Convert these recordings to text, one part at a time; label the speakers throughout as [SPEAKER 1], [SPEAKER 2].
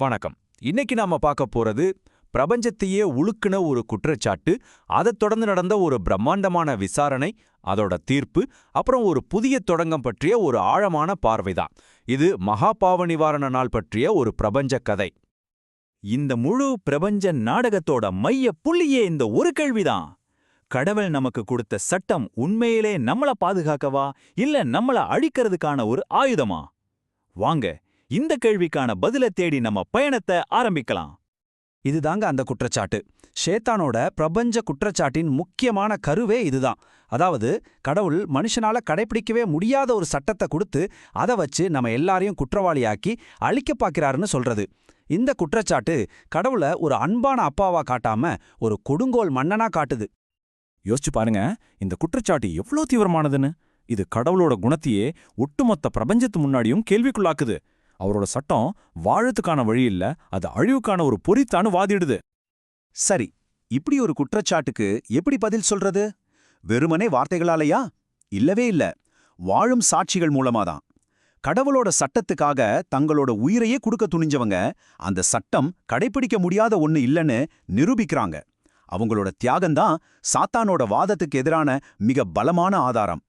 [SPEAKER 1] வணக்கம். இன்னைக்கு நாம பார்க்க போறது பிரபஞ்சத்தையே உழுக்குன ஒரு குற்றச்சாட்டு அதை தொடர்ந்து நடந்த ஒரு பிரம்மாண்டமான விசாரணை அதோட தீர்ப்பு அப்புறம் ஒரு புதிய தொடங்கம் பற்றிய ஒரு ஆழமான பார்வைதான். இது மகாபாவ நிவாரண நாள் பற்றிய ஒரு பிரபஞ்ச கதை.
[SPEAKER 2] இந்த முழு பிரபஞ்ச நாடகத்தோட மைய புள்ளியே இந்த ஒரு கேள்விதான். கடவுள் நமக்கு கொடுத்த சட்டம் உண்மையிலே நம்மள பாதுகாக்கவா இல்ல நம்மள அழிக்கிறதுக்கான ஒரு ஆயுதமா? வாங்க இந்த கேள்விக்கான பதில தேடி நம்ம பயணத்தை ஆரம்பிக்கலாம்.
[SPEAKER 3] இதுதாங்க அந்த குற்றச்சாட்டு. ஷேத்தானோட பிரபஞ்ச குற்றச்சாட்டின் முக்கியமான கருவே இதுதான். அதாவது கடவுள் மனுஷனால கடைபிடிக்கவே முடியாத ஒரு சட்டத்தை கொடுத்து அதை வச்சு நம்ம எல்லாரையும் குற்றவாளியாக்கி அழிக்க பார்க்கிறாருன்னு சொல்றது. இந்த குற்றச்சாட்டு கடவுளை ஒரு அன்பான அப்பாவா காட்டாம ஒரு கொடுங்கோல் மன்னனா காட்டுது.
[SPEAKER 4] யோசிச்சு பாருங்க இந்த குற்றச்சாட்டு எவ்வளோ தீவிரமானதுன்னு. இது கடவுளோட குணத்தையே ஒட்டுமொத்த பிரபஞ்சத்து முன்னாடியும் கேள்விக்குள்ளாக்குது. அவரோட சட்டம் வாழத்துக்கான வழி இல்ல அது அழிவுக்கான ஒரு பொறித்தான்னு வாதிடுது.
[SPEAKER 3] சரி இப்படி ஒரு குற்றச்சாட்டுக்கு எப்படி பதில் சொல்றது? வெறுமனே வார்த்தைகளாலையா? இல்லவே இல்ல. வாழும் சாட்சிகள் மூலமாதான். கடவுளோட சட்டத்துக்காக தங்களோட உயிரையே கொடுக்க துணிஞ்சவங்க அந்த சட்டம் கடைப்பிடிக்க முடியாத ஒன்னு இல்லைன்னு நிரூபிக்கிறாங்க. அவங்களோட தியாகம்தான் சாத்தானோட வாதத்துக்கு எதிரான மிக பலமான ஆதாரம்.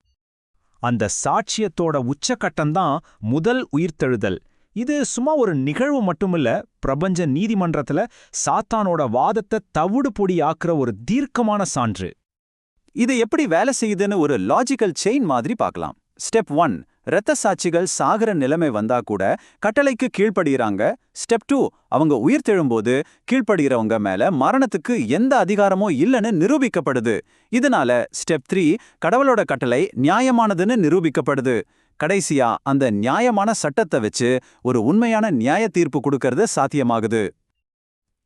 [SPEAKER 4] அந்த சாட்சியத்தோட உச்சக்கட்டம்தான் முதல் உயிர்த்தெழுதல். இது சும்மா ஒரு நிகழ்வு மட்டுமில்ல. பிரபஞ்ச நீதிமன்றத்துல சாத்தானோட வாதத்தை தவிடு பொடி ஆக்குற ஒரு தீர்க்கமான சான்று.
[SPEAKER 2] இது எப்படி வேலை செய்யுதுன்னு ஒரு லாஜிக்கல் செயின் மாதிரி பார்க்கலாம். ஸ்டெப் ஒன் இரத்த சாட்சிகள் சாகர நிலைமை வந்தா கூட கட்டளைக்கு கீழ்ப்படுகிறாங்க ஸ்டெப் டூ அவங்க உயிர் தெழும்போது கீழ்ப்படுகிறவங்க மேல மரணத்துக்கு எந்த அதிகாரமோ இல்லைன்னு நிரூபிக்கப்படுது. இதனால ஸ்டெப் த்ரீ கடவுளோட கட்டளை நியாயமானதுன்னு நிரூபிக்கப்படுது. கடைசியா அந்த நியாயமான சட்டத்தை வச்சு ஒரு உண்மையான நியாய தீர்ப்பு கொடுக்கறது சாத்தியமாகுது.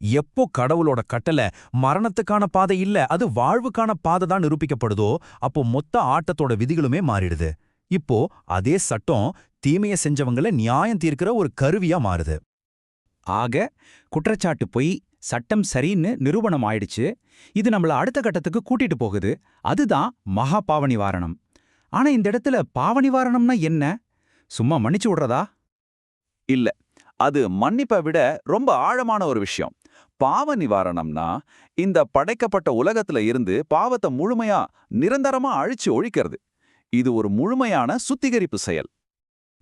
[SPEAKER 1] எப்போ கடவுளோட கட்டளை மரணத்துக்கான பாதை இல்ல அது வாழ்வுக்கான பாதை தான் நிரூபிக்கப்படுதோ அப்போ மொத்த ஆட்டத்தோட விதிகளுமே மாறிடுது. இப்போ அதே சட்டம் தீமைய செஞ்சவங்கள நியாயம் தீர்க்கிற ஒரு கருவியா மாறுது.
[SPEAKER 3] ஆக குற்றச்சாட்டு பொய் சட்டம் சரின்னு நிரூபணம் ஆயிடுச்சு. இது நம்மள அடுத்த கட்டத்துக்கு கூட்டிட்டு போகுது. அதுதான் மகா பாவ நிவாரணம் ஆனா இந்த இடத்துல பாவ நிவாரணம்னா என்ன? சும்மா மன்னிச்சு விடுறதா?
[SPEAKER 2] இல்ல. அது மன்னிப்பை விட ரொம்ப ஆழமான ஒரு விஷயம். பாவ நிவாரணம்னா இந்த படைக்கப்பட்ட உலகத்துல இருந்து பாவத்தை முழுமையா நிரந்தரமா அழிச்சு ஒழிக்கிறது. இது ஒரு முழுமையான சுத்திகரிப்பு செயல்.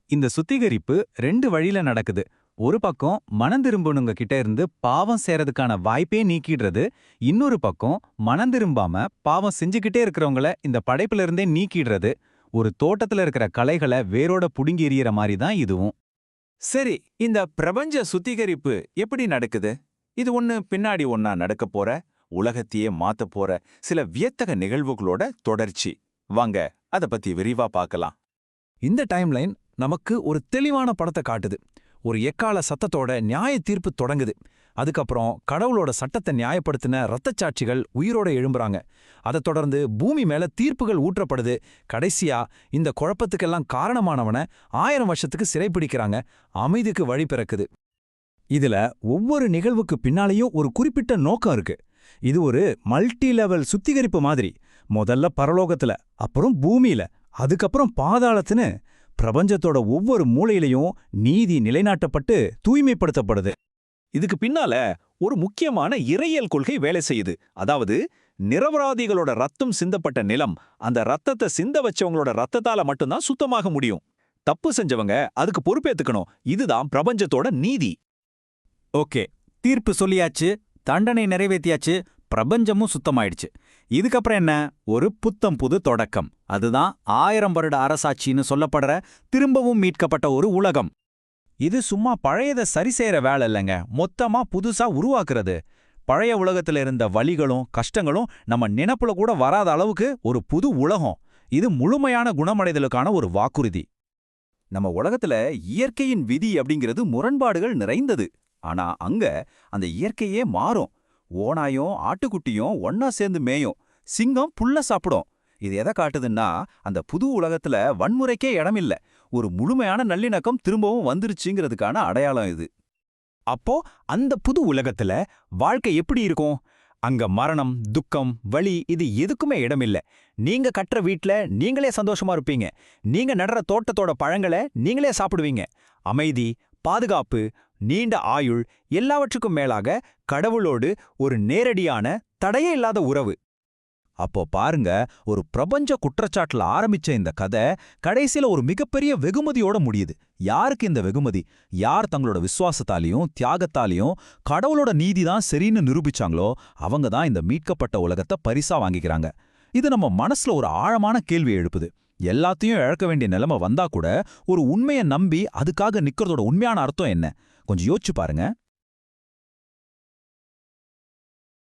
[SPEAKER 3] இந்த சுத்திகரிப்பு ரெண்டு வழியில நடக்குது. ஒரு பக்கம் மனந்திரும்புனுங்க கிட்ட இருந்து பாவம் சேரதுக்கான வாய்ப்பே நீக்கிடுறது இன்னொரு பக்கம் மனந்திரும்பாம பாவம் செஞ்சுக்கிட்டே இருக்கிறவங்கள இந்த படைப்புல இருந்தே நீக்கிடுறது ஒரு தோட்டத்துல இருக்கிற கலைகளை வேரோட புடுங்கி எறியற மாதிரி தான் இதுவும்.
[SPEAKER 2] சரி இந்த பிரபஞ்ச சுத்திகரிப்பு எப்படி நடக்குது? இது ஒண்ணு பின்னாடி ஒன்னா நடக்க போற உலகத்தையே மாத்த போற சில வியத்தக நிகழ்வுகளோட தொடர்ச்சி. வாங்க அத பத்தி விரிவா பார்க்கலாம்.
[SPEAKER 1] இந்த டைம்லைன் நமக்கு ஒரு தெளிவான படத்தை காட்டுது. ஒரு எக்கால சத்தத்தோட நியாய தீர்ப்பு தொடங்குது. அதுக்கப்புறம் கடவுளோட சட்டத்தை நியாயப்படுத்தின இரத்தச்சாட்சிகள் உயிரோட எழும்புறாங்க. அதைத் தொடர்ந்து பூமி மேல தீர்ப்புகள் ஊற்றப்படுது. கடைசியா இந்த குழப்பத்துக்கெல்லாம் காரணமானவன ஆயிரம் வருஷத்துக்கு சிறைப்பிடிக்கிறாங்க அமைதிக்கு வழி பிறக்குது. இதுல ஒவ்வொரு நிகழ்வுக்கு பின்னாலேயும் ஒரு குறிப்பிட்ட நோக்கம் இருக்கு. இது ஒரு மல்டி லெவல் சுத்திகரிப்பு மாதிரி. முதல்ல பரலோகத்துல அப்புறம் பூமியில அதுக்கப்புறம் பாதாளத்துன்னு பிரபஞ்சத்தோட ஒவ்வொரு மூலையிலையும் நீதி நிலைநாட்டப்பட்டு தூய்மைப்படுத்தப்படுது.
[SPEAKER 2] இதுக்கு பின்னால ஒரு முக்கியமான இறையியல் கொள்கை வேலை செய்யுது. அதாவது நிரபராதிகளோட ரத்தம் சிந்தப்பட்ட நிலம் அந்த ரத்தத்தை சிந்த வச்சவங்களோட ரத்தத்தால மட்டும்தான் சுத்தமாக முடியும். தப்பு செஞ்சவங்க அதுக்கு பொறுப்பேத்துக்கணும். இதுதான் பிரபஞ்சத்தோட நீதி.
[SPEAKER 3] ஓகே தீர்ப்பு சொல்லியாச்சு தண்டனை நிறைவேத்தியாச்சு பிரபஞ்சமும் சுத்தமாயிடுச்சு. இதுக்கப்புறம் என்ன? ஒரு புத்தம் புது தொடக்கம். அதுதான் ஆயிரம் வருட அரசாட்சின்னு சொல்லப்படுற திரும்பவும் மீட்கப்பட்ட ஒரு உலகம். இது சும்மா பழையதை சரி செய்யற வேலை இல்லைங்க. மொத்தமா புதுசா உருவாக்குறது. பழைய உலகத்துல இருந்த வலிகளும் கஷ்டங்களும் நம்ம நினப்புல கூட வராத அளவுக்கு ஒரு புது உலகம். இது முழுமையான குணமடைதலுக்கான ஒரு வாக்குறுதி.
[SPEAKER 2] நம்ம உலகத்துல இயற்கையின் விதி அப்படிங்கிறது முரண்பாடுகள் நிறைந்தது. ஆனா அங்க அந்த இயற்கையே மாறும். ஓனாயும் ஆட்டுக்குட்டியும் ஒன்னா சேர்ந்து மேயும். சிங்கம் புல்ல சாப்பிடும். இது எதை காட்டுதுன்னா அந்த புது உலகத்துல வன்முறைக்கே இடமில்ல. ஒரு முழுமையான நல்லிணக்கம் திரும்பவும் வந்துருச்சுங்கிறதுக்கான அடையாளம் இது.
[SPEAKER 3] அப்போ அந்த புது உலகத்துல வாழ்க்கை எப்படி இருக்கும்? அங்க மரணம் துக்கம் வலி இது எதுக்குமே இடமில்ல. நீங்க கட்டுற வீட்ல நீங்களே சந்தோஷமா இருப்பீங்க. நீங்க நடுற தோட்டத்தோட பழங்களை நீங்களே சாப்பிடுவீங்க. அமைதி பாதுகாப்பு
[SPEAKER 1] நீண்ட ஆயுள் எல்லாவற்றுக்கும் மேலாக கடவுளோடு ஒரு நேரடியான தடையே இல்லாத உறவு. அப்போ பாருங்க ஒரு பிரபஞ்ச குற்றச்சாட்டுல ஆரம்பிச்ச இந்த கதை கடைசியில ஒரு மிகப்பெரிய வெகுமதியோட முடியுது. யாருக்கு இந்த வெகுமதி? யார் தங்களோட விசுவாசத்தாலையும் தியாகத்தாலையும் கடவுளோட நீதி தான் சரின்னு நிரூபிச்சாங்களோ அவங்க தான் இந்த மீட்கப்பட்ட உலகத்தை பரிசா வாங்கிக்கிறாங்க. இது நம்ம மனசுல ஒரு ஆழமான கேள்வியை எழுப்புது. எல்லாத்தையும் இழக்க வேண்டிய நிலைமை வந்தா கூட ஒரு உண்மையை நம்பி அதுக்காக நிக்கிறதோட உண்மையான அர்த்தம் என்ன? கொஞ்சம் யோசிச்சு பாருங்க.